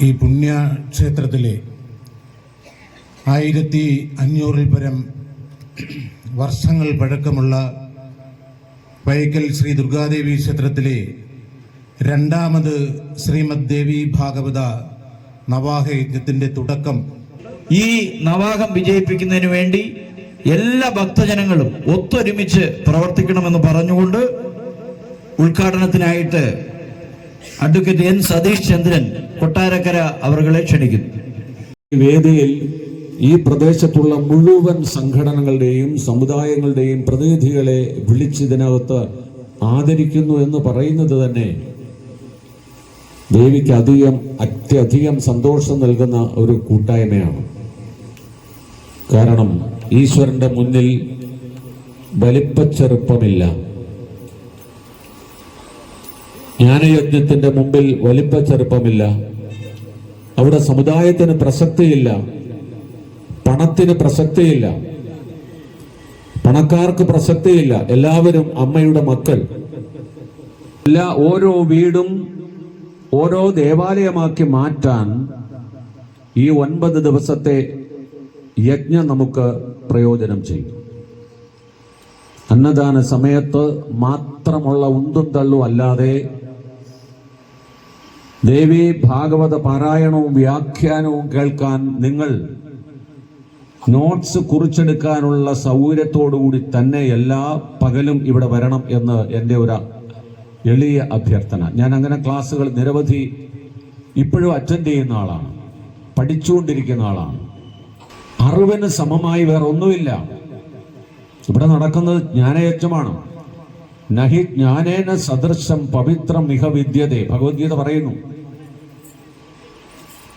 ഈ പുണ്യക്ഷേത്രത്തിലെ ആയിരത്തി അഞ്ഞൂറിൽ പരം വർഷങ്ങൾ പഴക്കമുള്ള വൈക്കൽ ശ്രീ ദുർഗാദേവി ക്ഷേത്രത്തിലെ രണ്ടാമത് ശ്രീമദ് ദേവി ഭാഗവത നവാഹ യജ്ഞത്തിന്റെ തുടക്കം. ഈ നവാഹം വിജയിപ്പിക്കുന്നതിന് വേണ്ടി എല്ലാ ഭക്തജനങ്ങളും ഒത്തൊരുമിച്ച് പ്രവർത്തിക്കണമെന്ന് പറഞ്ഞുകൊണ്ട് ഉദ്ഘാടനത്തിനായിട്ട് അഡ്വക്കേറ്റ് എൻ സതീഷ് ചന്ദ്രൻ കൊട്ടാരക്കര അവരെ ക്ഷണിക്കുന്നു. വേദിയിൽ ഈ പ്രദേശത്തുള്ള മുഴുവൻ സംഘടനകളുടെയും സമുദായങ്ങളുടെയും പ്രതിനിധികളെ വിളിച്ചിതിനകത്ത് ആദരിക്കുന്നു എന്ന് പറയുന്നത് തന്നെ ദേവിക്ക് അധികം അത്യധികം സന്തോഷം നൽകുന്ന ഒരു കൂട്ടായ്മയാണ്. കാരണം ഈശ്വരന്റെ മുന്നിൽ വലിപ്പച്ചെറുപ്പമില്ല ജ്ഞാനയജ്ഞത്തിന്റെ മുമ്പിൽ വലിപ്പ ചെറുപ്പമില്ല. അവിടെ സമുദായത്തിന് പ്രസക്തിയില്ല. പണത്തിന് പ്രസക്തിയില്ല. പണക്കാർക്ക് പ്രസക്തിയില്ല. എല്ലാവരും അമ്മയുടെ മക്കൾ. എല്ലാ ഓരോ വീടും ഓരോ ദേവാലയമാക്കി മാറ്റാൻ ഈ ഒൻപത് ദിവസത്തെ യജ്ഞം നമുക്ക് പ്രയോജനം ചെയ്യും. അന്നദാന സമയത്ത് മാത്രമുള്ള ഉന്തും തള്ളും അല്ലാതെ ദേവി ഭാഗവത പാരായണവും വ്യാഖ്യാനവും കേൾക്കാൻ നിങ്ങൾ നോട്ട്സ് കുറിച്ചെടുക്കാനുള്ള സൗകര്യത്തോടുകൂടി തന്നെ എല്ലാ പകലും ഇവിടെ വരണം എന്ന് എന്റെ ഒരു എളിയ അഭ്യർത്ഥന. ഞാൻ അങ്ങനെ ക്ലാസ്സുകൾ നിരവധി ഇപ്പോഴും അറ്റൻഡ് ചെയ്യുന്ന ആളാണ്. പഠിച്ചുകൊണ്ടിരിക്കുന്ന ആളാണ്. അറിവിന് സമമായി വേറെ ഒന്നുമില്ല. ഇവിടെ നടക്കുന്നത് ജ്ഞാനയജ്ഞമാണ്. നഹി ജ്ഞാനേന സദൃശം പവിത്രം മിക വിദ്യതേ. ഭഗവത്ഗീത പറയുന്നു.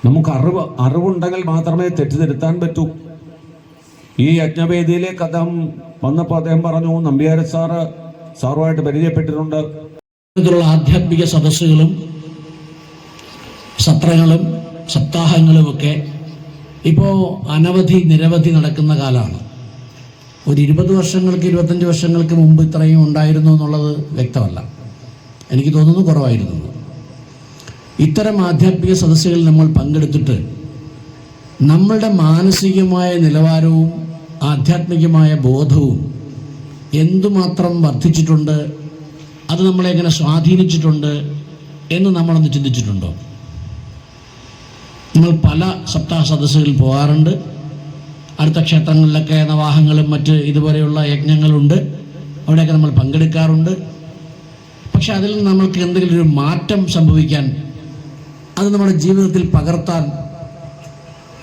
നമുക്ക് അറിവ് അറിവുണ്ടെങ്കിൽ മാത്രമേ തെറ്റിദ്ധരുത്താൻ പറ്റൂ. ഈ യജ്ഞവേദിയിലേക്ക് അദ്ദേഹം വന്നപ്പോൾ അദ്ദേഹം പറഞ്ഞു നമ്പിയാര സാറ് സാറുമായിട്ട് പരിചയപ്പെട്ടിട്ടുണ്ട്. ആധ്യാത്മിക സദസ്സുകളും സത്രങ്ങളും സപ്താഹങ്ങളുമൊക്കെ ഇപ്പോ അനവധി നിരവധി നടക്കുന്ന കാലമാണ്. ഒരു ഇരുപത് വർഷങ്ങൾക്ക് ഇരുപത്തഞ്ച് വർഷങ്ങൾക്ക് മുമ്പ് ഇത്രയും ഉണ്ടായിരുന്നു എന്നുള്ളത് വ്യക്തമല്ല. എനിക്ക് തോന്നുന്നു കുറവായിരുന്നു. ഇത്തരം ആധ്യാത്മിക സദസ്സുകളിൽ നമ്മൾ പങ്കെടുത്തിട്ട് നമ്മളുടെ മാനസികമായ നിലവാരവും ആധ്യാത്മികമായ ബോധവും എന്തുമാത്രം വർദ്ധിച്ചിട്ടുണ്ട് അത് നമ്മളെ എങ്ങനെ സ്വാധീനിച്ചിട്ടുണ്ട് എന്ന് നമ്മളൊന്ന് ചിന്തിച്ചിട്ടുണ്ടോ? നമ്മൾ പല സപ്താഹ സദസ്സുകളിൽ പോകാറുണ്ട്. അടുത്ത ക്ഷേത്രങ്ങളിലൊക്കെ നവാഹങ്ങളും മറ്റ് ഇതുപോലെയുള്ള യജ്ഞങ്ങളുണ്ട്. അവിടെയൊക്കെ നമ്മൾ പങ്കെടുക്കാറുണ്ട്. പക്ഷെ അതിൽ നിന്ന് നമ്മൾക്ക് എന്തെങ്കിലും ഒരു മാറ്റം സംഭവിക്കാൻ അത് നമ്മുടെ ജീവിതത്തിൽ പകർത്താൻ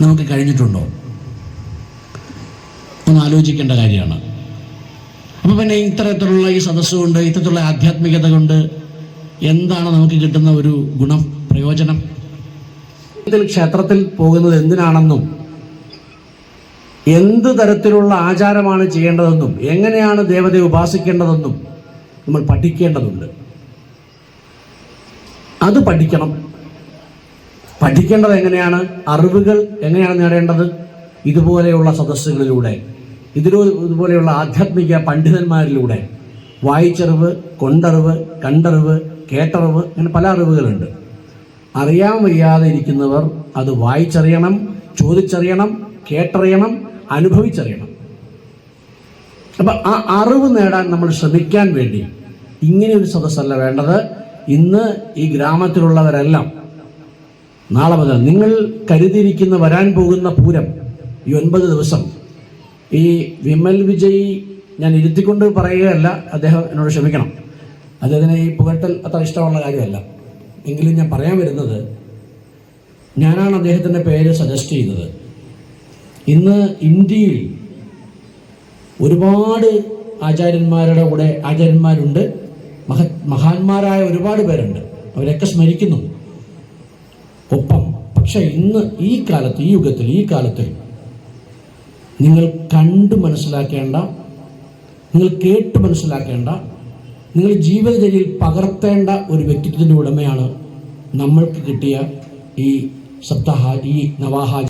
നമുക്ക് കഴിഞ്ഞിട്ടുണ്ടോ? ഒന്ന് ആലോചിക്കേണ്ട കാര്യമാണ്. അപ്പോൾ പിന്നെ ഇത്തരത്തിലുള്ള ഈ സദസ്സ് കൊണ്ട് ഇത്തരത്തിലുള്ള ആധ്യാത്മികത കൊണ്ട് എന്താണ് നമുക്ക് കിട്ടുന്ന ഒരു ഗുണം പ്രയോജനം? ക്ഷേത്രത്തിൽ പോകുന്നത് എന്തിനാണെന്നും എന്ത് തരത്തിലുള്ള ആചാരമാണ് ചെയ്യേണ്ടതെന്നും എങ്ങനെയാണ് ദേവതയെ ഉപാസിക്കേണ്ടതെന്നും നമ്മൾ പഠിക്കേണ്ടതുണ്ട്. അത് പഠിക്കണം. പഠിക്കേണ്ടത് എങ്ങനെയാണ്? അറിവുകൾ എങ്ങനെയാണ് നേടേണ്ടത്? ഇതുപോലെയുള്ള സദസ്സുകളിലൂടെ ഇതിലൂ ഇതുപോലെയുള്ള ആധ്യാത്മിക പണ്ഡിതന്മാരിലൂടെ വായിച്ചറിവ് കൊണ്ടറിവ് കണ്ടറിവ് കേട്ടറിവ് അങ്ങനെ പല അറിവുകളുണ്ട്. അറിയാൻ വയ്യാതെ ഇരിക്കുന്നവർ അത് വായിച്ചറിയണം ചോദിച്ചറിയണം കേട്ടറിയണം അനുഭവിച്ചറിയണം. അപ്പം ആ അറിവ് നേടാൻ നമ്മൾ ശ്രമിക്കാൻ വേണ്ടി ഇങ്ങനെ ഒരു സദസ്സല്ല വേണ്ടത്. ഇന്ന് ഈ ഗ്രാമത്തിലുള്ളവരെല്ലാം നാളെ മുതൽ നിങ്ങൾ കരുതിയിരിക്കുന്ന വരാൻ പോകുന്ന പൂരം ഈ ഒൻപത് ദിവസം ഈ വിമൽ വിജയ് ഞാൻ ഇരുത്തിക്കൊണ്ട് പറയുകയല്ല അദ്ദേഹം എന്നോട് ക്ഷമിക്കണം. അദ്ദേഹത്തിന് ഈ പുകട്ടൽ അത്ര ഇഷ്ടമുള്ള കാര്യമല്ല. എങ്കിലും ഞാൻ പറയാൻ വരുന്നത് ഞാനാണ് അദ്ദേഹത്തിന്റെ പേര് സജസ്റ്റ് ചെയ്തത് ഇന്ന് ഇന്ത്യയിൽ ഒരുപാട് ആചാര്യന്മാരുടെ കൂടെ ആചാര്യന്മാരുണ്ട്. മഹ മഹാന്മാരായ ഒരുപാട് പേരുണ്ട്. അവരൊക്കെ സ്മരിക്കുന്നു. ഒപ്പം പക്ഷെ ഇന്ന് ഈ കാലത്ത് ഈ യുഗത്തിൽ ഈ കാലത്തിൽ നിങ്ങൾ കണ്ടു മനസ്സിലാക്കേണ്ട നിങ്ങൾ കേട്ട് മനസ്സിലാക്കേണ്ട നിങ്ങൾ ജീവിതചര്യയിൽ പകർത്തേണ്ട ഒരു വ്യക്തിത്വത്തിന്റെ ഉടമയാണ് നമ്മൾക്ക് കിട്ടിയ ഈ സപ്താഹ ഈ നവാഹാചാര